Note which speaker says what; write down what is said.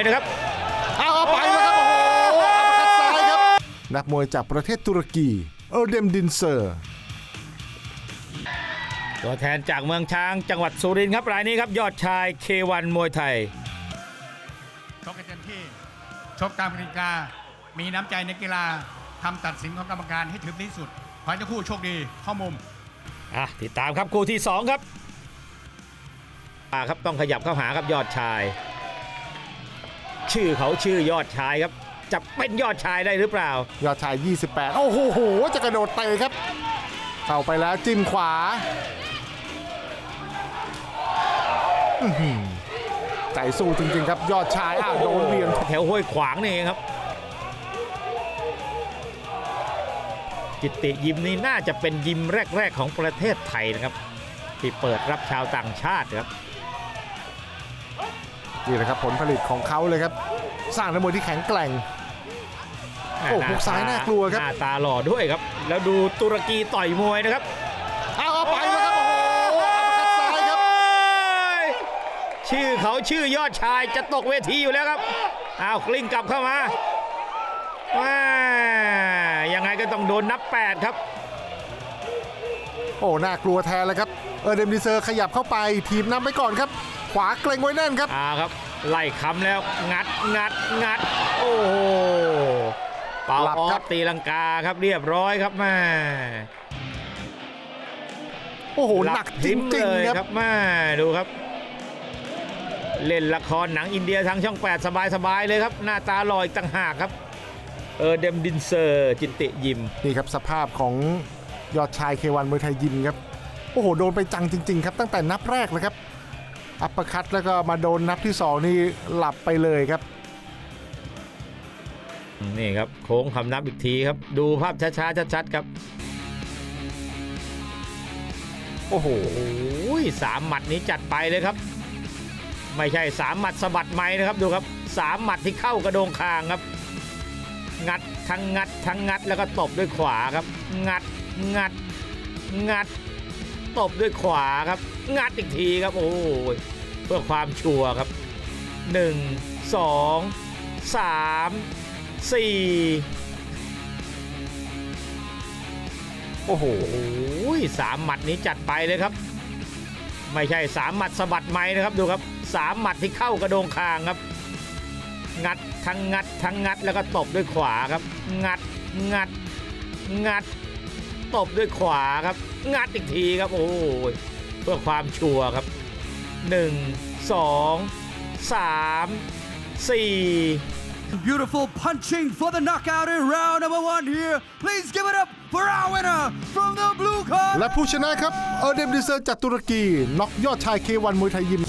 Speaker 1: นะครับ
Speaker 2: เอาเอาไปแล้วครับโอ้โหอัปคัดซ้ายครับนักมวยจากประเทศตุรกีเออร์เดมดินเซอร์
Speaker 1: ตัวแทนจากเมืองช้างจังหวัดสุรินทร์ครับรายนี้ครับยอดชายเควันมวยไทย
Speaker 3: ชกกันเต็มที่ ชกตามกติกา มีน้ำใจในกีฬาทำตัดสินของกรรมการให้ถึงที่สุด ขอให้ทั้งคู่โชคดีเข้ามุม
Speaker 1: อะติดตามครับคู่ที่ 2 ครับอ่าครับต้องขยับเข้าหาครับยอดชาย ชื่อเขาชื่อยอดชายครับ จะเป็นยอดชายได้หรือเปล่า
Speaker 2: ยอดชาย 28 โอ้โหโห จะกระโดดเตะครับ เข้าไปแล้วจิ้มขวาอื้อหือใจสู้จริงๆ ครับยอดชายอ้าวโดนเบียง
Speaker 1: แถวห้วยขวางนี่เองครับ จิตติยิมนี่น่าจะเป็นยิมแรก ๆ ของประเทศไทยนะครับ ที่เปิดรับชาวต่างชาติครับ
Speaker 2: นี่แหละครับผลผลิตของเขาเลยครับ สร้างนักมวยที่แข็งแกร่ง โอ้
Speaker 1: ห
Speaker 2: หุกซ้ายน่ากลัวครับ
Speaker 1: หน้าตาหล่อด้วยครับ แล้วดูตุรกีต่อยมวยนะครับ
Speaker 2: เอาเอาไปแล้วครับ โอ้โหอัปคัดซ้ายครับ
Speaker 1: ชื่อเขาชื่อยอดชายจะตกเวทีอยู่แล้วครับ อ้าวกลิ้งกลับเข้ามาว้ายังไงก็ต้องโดนนับ 8 ครับ
Speaker 2: โอ้ น่ากลัวแทนเลยครับ เออร์เดมดินเซอร์ขยับเข้าไป ทีมนำไปก่อนครับ ขวาเกรงไว้แน่นครับ
Speaker 1: อ่าครับ ไล่คำแล้วงัดงัดงัด โอ้โหเป่า
Speaker 2: หลับ
Speaker 1: ออ
Speaker 2: ครั
Speaker 1: ฟ
Speaker 2: บ
Speaker 1: ตีลังกาครับเรียบร้อยครับแม่
Speaker 2: โอ้โหหนักจ
Speaker 1: ทิ้
Speaker 2: ริง
Speaker 1: เลย
Speaker 2: ๆครับ
Speaker 1: ครับแม่ดูครับ เล่นละครหนังอินเดียทางช่อง 8 สบายๆเลยครับ หน้าตาหล่ออีกต่างหากครับเออเดมดินเซอร์จิตติยิม
Speaker 2: นี่ครับสภาพของยอดชายเควันมวยไทยยิมครับ โอ้โห โดนไปจังจริง ๆ ครับ ตั้งแต่นับแรกเลยครับ อัปเปอร์คัตแล้วก็มาโดนนับที่ 2 นี่หลับไปเลยครับ
Speaker 1: นี่ครับ โค้งคำนับอีกทีครับ ดูภาพช้าๆชัดๆครับ
Speaker 2: โอ้โห
Speaker 1: สามหมัดนี้จัดไปเลยครับ ไม่ใช่สามหมัดสะบัดไม้นะครับดูครับสามหมัดที่เข้ากระโดงคางครับ งัดทั้งงัดทั้งงัดแล้วก็ตบด้วยขวาครับ งัดงัดงัด ตบด้วยขวาครับ งัดอีกทีครับ โอ้ยเพื่อความชัวร์ครับหนึ่งสองสามสี่
Speaker 2: โอ้โห
Speaker 1: สามหมัดนี้จัดไปเลยครับ ไม่ใช่สามหมัดสะบัดไม้นะครับดูครับสามหมัดที่เข้ากระโดงคางครับ งัดทั้งงัดทั้งงัดแล้วก็ตบด้วยขวาครับ งัดงัดงัด ตบด้วยขวาครับ งัดอีกทีครับ โอ้ยเพื่อความชัวร์ครับหนึ่งสองสามสี่
Speaker 4: Beautiful punching for the knockout in round number one here. Please give it up for our winner from the blue corner.
Speaker 2: และผู้ชนะครับ เออร์เดมดินเซอร์จากตุรกี น็อกยอดชายเควันมวยไทยยิม